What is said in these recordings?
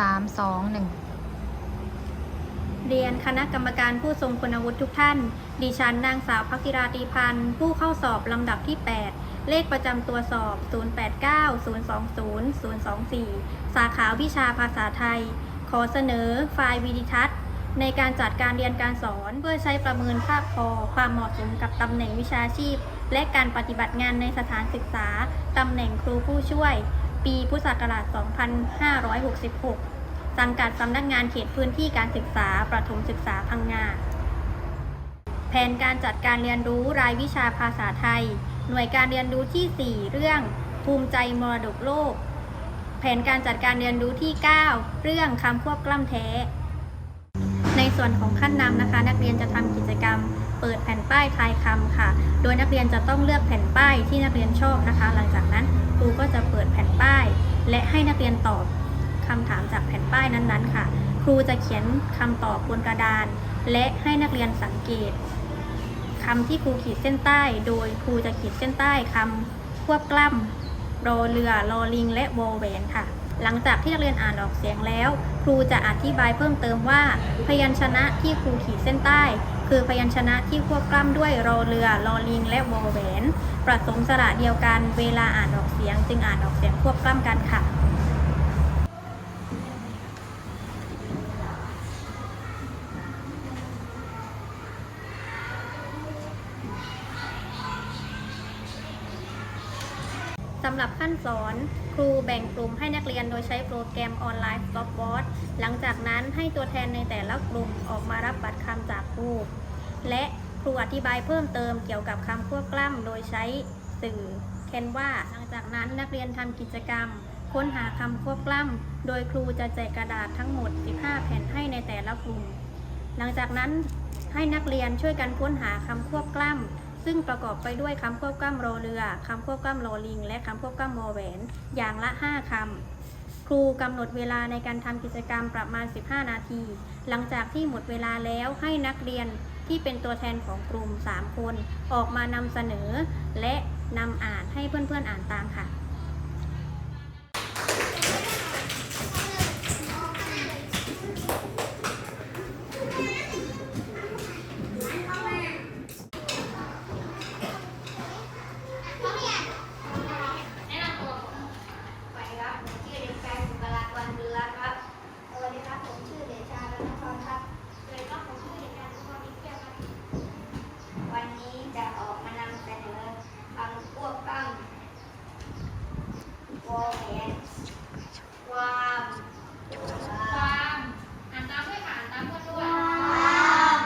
สามสองหนึ่งเรียนคณะกรรมการผู้ทรงคุณวุฒิทุกท่าน ดิฉันนางสาวพักกิราตรีพันธ์ ผู้เข้าสอบลำดับที่ 8 เลขประจำตัวสอบ 0890200024 สาขาวิชาภาษาไทย ขอเสนอไฟล์วิดิทัศน์ ในการจัดการเรียนการสอนเพื่อใช้ประเมินภาพพอความเหมาะสมกับตำแหน่งวิชาชีพ และการปฏิบัติงานในสถานศึกษา ตำแหน่งครูผู้ช่วย ปีพุทธศักราช 2566 สังกัดสำนักงานเขตพื้นที่การศึกษาประถมศึกษาพังงา แผนการจัดการเรียนรู้รายวิชาภาษาไทย หน่วยการเรียนรู้ที่ 4 เรื่องภูมิใจมรดกโลก แผนการจัดการเรียนรู้ที่ 9 เรื่องคำควบกล้ำแท้ ในส่วนของขั้นนำนะคะ นักเรียนจะทำกิจกรรมเปิดแผ่นป้ายทายคำค่ะ โดยนักเรียนจะต้องเลือกแผ่นป้ายที่นักเรียนชอบนะคะ หลังจากนั้น และให้นักเรียนตอบคำถามจากแผ่นป้ายนั้นๆ ค่ะ ครูจะเขียนคำตอบบนกระดาน และให้นักเรียนสังเกตคำที่ครูขีดเส้นใต้ โดยครูจะขีดเส้นใต้คำควบกล้ำรอเรือรอลิง และวอแหวนค่ะ หลังจากที่นักเรียนอ่านออกเสียงแล้ว ครูจะอธิบายเพิ่มเติมว่า พยัญชนะที่ครูขีดเส้นใต้ คือพยัญชนะที่ควบกล้ำด้วยรอเรือรอลิง และวอแหวน ประสมสระเดียวกัน เวลาอ่านออกเสียง จึงอ่านออกเสียงควบกล้ำกันค่ะสำหรับขั้นสอนครูแบ่งกลุ่มให้นักเรียนโดยใช้โปรแกรมออนไลน์ Stopboard หลังจากนั้นให้ตัวแทนในแต่ละกลุ่มออกมารับบัตรคำจากครูและ ครูอธิบายเพิ่มเติมเกี่ยวกับคำควบกล้ำโดยใช้สื่อแคนว่าหลังจากนั้นนักเรียนทำกิจกรรม ค้นหาคำควบกล้ำโดยครูจะแจกกระดาษทั้งหมด 15 แผ่นให้ในแต่ละกลุ่ม หลังจากนั้นให้นักเรียนช่วยกันค้นหาคำควบกล้ำซึ่งประกอบไปด้วยคำควบกล้ำรอเรือคำควบกล้ำรอลิง และคำควบกล้ำวอแหวน อย่างละ 5คำครูกำหนดเวลาในการทำกิจกรรมประมาณ 15 นาที หลังจากที่หมดเวลาแล้วให้นักเรียน ที่เป็นตัวแทนของกลุ่ม 3 คน ออกมานำเสนอ และนำอ่านให้เพื่อนๆอ่านตามค่ะแนะนำตัวสวัสดีครับผมชื่อเด็กชายสุภลักษณ์วันบุญรัตน์ครับ สวัสดีครับ ผมชื่อเด็กชายรัตนพรครับ สวัสดีครับ ผมชื่อเด็กชายสุภวิทย์แก้วครับ วันนี้จะออกมานำเสนอคำควบกล้ำวอแหวนความความอ่านตามด้วยค่ะอ่านตามเพื่อนด้วยความ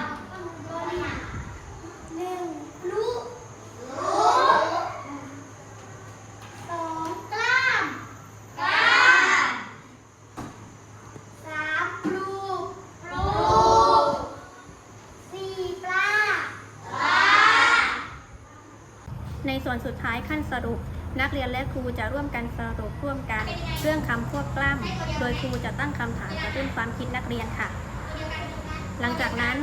หนึ่งรู้รู้ สองกล้ามกล้ามสามปลูกปลูกสี่ปลาปลา ใน ส่วนสุดท้ายขั้นสรุป นักเรียนและครูจะร่วมกันสรุปร่วมกัน เรื่องคำควบกล้ำโดยครูจะตั้งคำถามกระตุ้นความคิดนักเรียนค่ะ หลังจากนั้น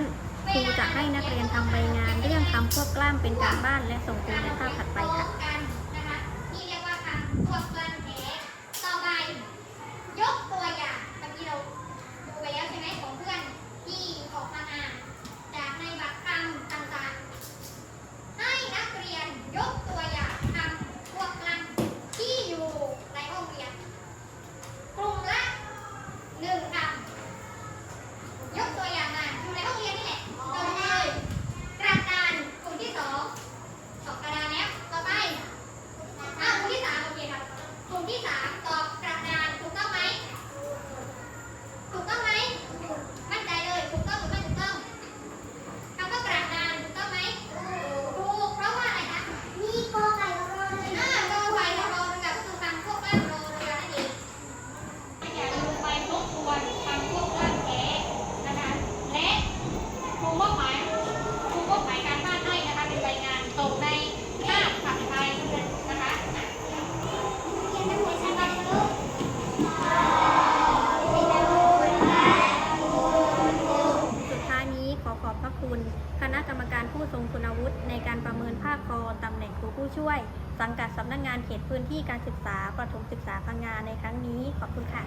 ครูจะให้นักเรียนทำใบงานเรื่องคำควบกล้ำเป็นการบ้านและส่งครูในภาพถัดไปค่ะ กันนะคะนี่เรียกว่าคำควบกล้ำแท้ต่อไป ยกตัวอย่างเมื่อกี้เราดูไปแล้วใช่ไหมของเพื่อนที่ออกมาอ่านจากในบัตรคำต่างๆ ให้นักเรียนยกตัวอย่างคำควบกล้ำที่อยู่ในห้องเรียน กลุ่มละหนึ่งคำ ยกตัวอย่างมาอยู่ในห้องเรียนนี่แหละต่อเลยกระดานกลุ่มที่สองตอบกระดานแล้วต่อไปอ้าวกลุ่มที่สามโอเคครับกลุ่มที่สามตอบกระดานถูกต้องไหมถูกต้องไหมมั่นใจเลยถูกต้องหรือไม่ถูกต้องคำว่ากระดานถูกต้องไหมถูกเพราะว่าอะไรคะมีกอไก่กับรอเรืออ่ากอไก่กับรอเรือก็คือคำควบกล้ำรอเรือนั่นเอง อย่าลืมไปทบทวนคำควบกล้ำแท้นะคะ และครูมอบหมายครูมอบหมายการบ้านให้นะคะเป็นใบงานตกในคาบผัดไทยนะคะเรียนนักเรียนชั้นประถม สุดท้ายนี้ขอขอบพระคุณ คณะ การผู้ทรงคุณวุฒิในการประเมินภาคกอตำแหน่งครูผู้ช่วย สังกัดสำนักงานเขตพื้นที่การศึกษาประถมศึกษาพังงาในครั้งนี้ขอบคุณค่ะ